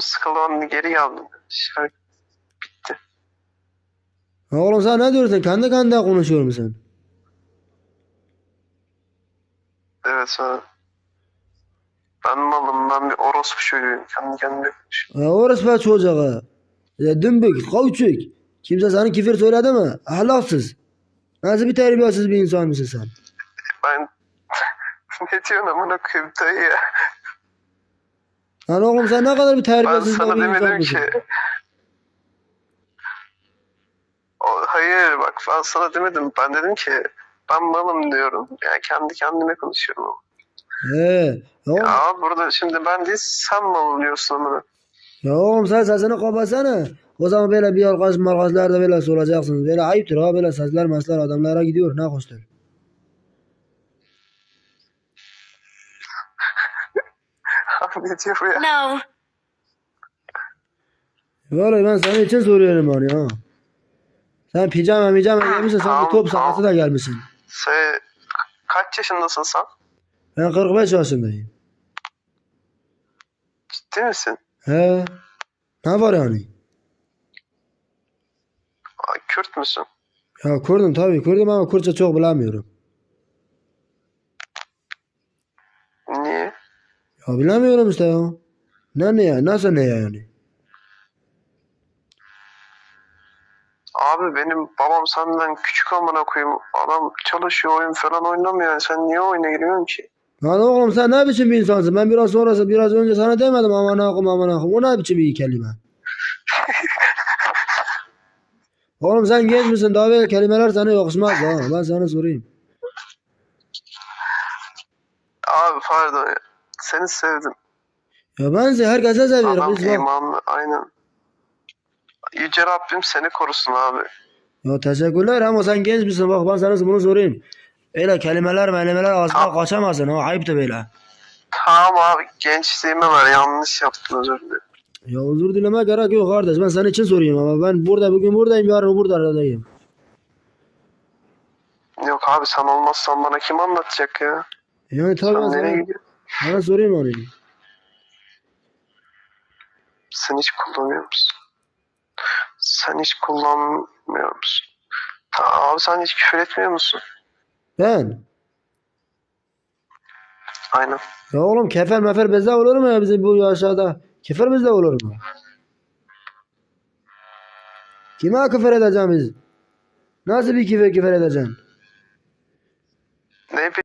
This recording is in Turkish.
sıkıldı onu geri geldim. Şarkı bitti. Ya Oğlum sen ne diyorsun? Kendi kendine konuşuyor musun? Evet sonra. Ben malım ben bir orospu çocuğuyum. Kendi kendime konuşuyorum. Ya be çocuğa. Ya dümbük, kauçuk. Kimse sana küfür söyledi mi? Ahlaksız. Nasıl bir terbiyesiz bir insan mısın sen? Ben ne diyorsun amına koyayım dayı ya. Lan oğlum sen ne kadar bir Ben terbiyesiz sana bir insan demedim ki. O, hayır bak ben sana demedim. Ben dedim ki ben malım diyorum. Yani kendi kendime konuşuyorum. He. Ya, oğlum, burada şimdi ben değil sen mal oluyorsun amına. ya oğlum sen sesini kapatsana. O zaman böyle bir arkadaş markazlarda böyle soracaksınız. Böyle ayıptır ha böyle sesler mesler adamlara gidiyor ne hoştur. Abi ne diyor ya? No. Vallahi ben senin için soruyorum onu ya. Sen pijama mijama giymişsin sanki Tamam, top tamam. sahası da gelmişsin. Sen kaç yaşındasın sen? Ben 45 yaşındayım. Ciddi misin? He. Ne var yani? Ay, Kürt müsün? Ya Kürdüm tabii Kürdüm ama Kürtçe çok bilemiyorum. Niye? Ya bilemiyorum işte ya. Ne ne ya? Nasıl ne yani? Abi benim babam senden küçük amına koyayım. Adam çalışıyor oyun falan oynamıyor. Yani sen niye oyuna giriyorsun ki? Lan oğlum sen ne biçim bir insansın? Ben biraz sonrası biraz önce sana demedim aman akım aman akım. O ne biçim bir kelime? oğlum sen genç misin? Daha böyle kelimeler sana yakışmaz ha. Ben sana sorayım. Abi pardon ya. Seni sevdim. Ya ben size herkese seviyorum. Adam Biz imanlı aynen. Yüce Rabbim seni korusun abi. Ya teşekkürler ama sen genç misin? Bak ben sana bunu sorayım. Öyle kelimeler melimeler ağzından kaçamazsın ha. Ayıptır böyle. Tamam abi gençliğime ver yanlış yaptım özür dilerim. Ya özür dileme gerek yok kardeş. Ben senin için sorayım ama ben burada bugün buradayım yarın burada aradayım. Yok abi sen olmazsan bana kim anlatacak ya? Yani tabii ben Sen nereye sana? Sana sorayım onu. Sen hiç kullanıyor musun? Sen hiç kullanmıyor musun? Ta, abi sen hiç küfür etmiyor musun? Ben? Aynen. Ya oğlum kefer mefer bizde olur mu ya bizim bu yaşada? Kefer bizde olur mu? Kime küfür edeceğim biz? Nasıl bir küfür küfür edeceksin?